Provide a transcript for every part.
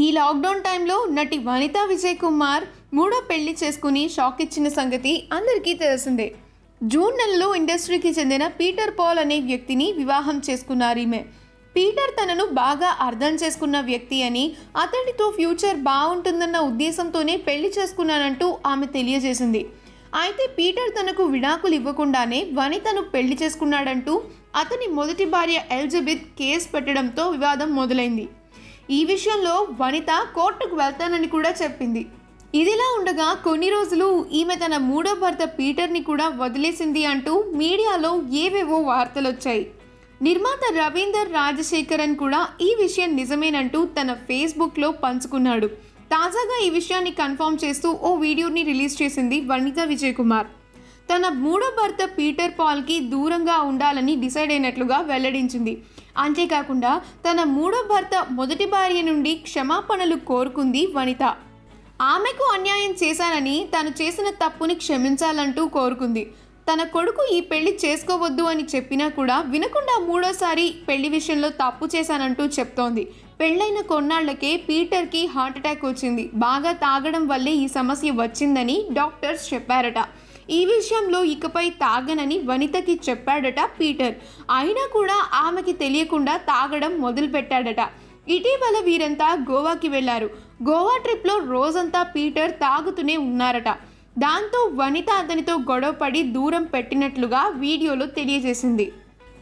ఈ లాక్డౌన్ టైంలో నటి వనితా విజయ్ కుమార్ మూడో పెళ్ళి చేసుకుని షాక్ ఇచ్చిన సంగతి అందరికీ తెలిసిందే. జూన్ నెలలో ఇండస్ట్రీకి చెందిన పీటర్ పాల్ అనే వ్యక్తిని వివాహం చేసుకున్నారు ఈమె. పీటర్ తనను బాగా అర్థం చేసుకున్న వ్యక్తి అని అతడితో ఫ్యూచర్ బాగుంటుందన్న ఉద్దేశంతోనే పెళ్ళి చేసుకున్నానంటూ ఆమె తెలియజేసింది. అయితే పీటర్ తనకు విడాకులు ఇవ్వకుండానే వనితను పెళ్ళి చేసుకున్నాడంటూ అతని మొదటి భార్య ఎలిజబెత్ కేసు పెట్టడంతో వివాదం మొదలైంది. ఈ విషయంలో వనిత కోర్టుకు వెళ్తానని కూడా చెప్పింది. ఇదిలా ఉండగా కొన్ని రోజులు ఈమె తన మూడో భర్త పీటర్ని కూడా వదిలేసింది అంటూ మీడియాలో ఏవేవో వార్తలు వచ్చాయి నిర్మాత రవీందర్ రాజశేఖరన్ కూడా ఈ విషయం నిజమేనంటూ తన ఫేస్బుక్లో పంచుకున్నాడు. తాజాగా ఈ విషయాన్ని కన్ఫర్మ్ చేస్తూ ఓ వీడియోని రిలీజ్ చేసింది వనిత విజయ్ కుమార్. తన మూడో భర్త పీటర్ పాల్కి దూరంగా ఉండాలని డిసైడ్ అయినట్లుగా వెల్లడించింది. అంతేకాకుండా తన మూడో భర్త మొదటి భార్య నుండి క్షమాపణలు కోరుకుంది వనిత. ఆమెకు అన్యాయం చేశానని తను చేసిన తప్పుని క్షమించాలంటూ కోరుకుంది. తన కొడుకు ఈ పెళ్ళి చేసుకోవద్దు అని చెప్పినా కూడా వినకుండా మూడోసారి పెళ్ళి విషయంలో తప్పు చేశానంటూ చెప్తోంది. పెళ్ళైన కొన్నాళ్ళకే పీటర్కి హార్ట్ అటాక్ వచ్చింది. బాగా తాగడం వల్లే ఈ సమస్య వచ్చిందని డాక్టర్స్ చెప్పారట. ఈ విషయంలో ఇకపై తాగనని వనితకి చెప్పాడట పీటర్. అయినా కూడా ఆమెకి తెలియకుండా తాగడం మొదలుపెట్టాడట. ఇటీవల వీరంతా గోవాకి వెళ్ళారు. గోవా ట్రిప్లో రోజంతా పీటర్ తాగుతూనే ఉన్నారట. దాంతో వనిత అతనితో గొడవపడి దూరం పెట్టినట్లుగా వీడియోలో తెలియజేసింది.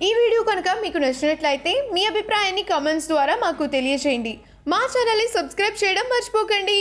ఈ వీడియో కనుక మీకు నచ్చినట్లయితే మీ అభిప్రాయాన్ని కామెంట్స్ ద్వారా మాకు తెలియజేయండి మా ఛానల్ని సబ్స్క్రైబ్ చేయడం మర్చిపోకండి.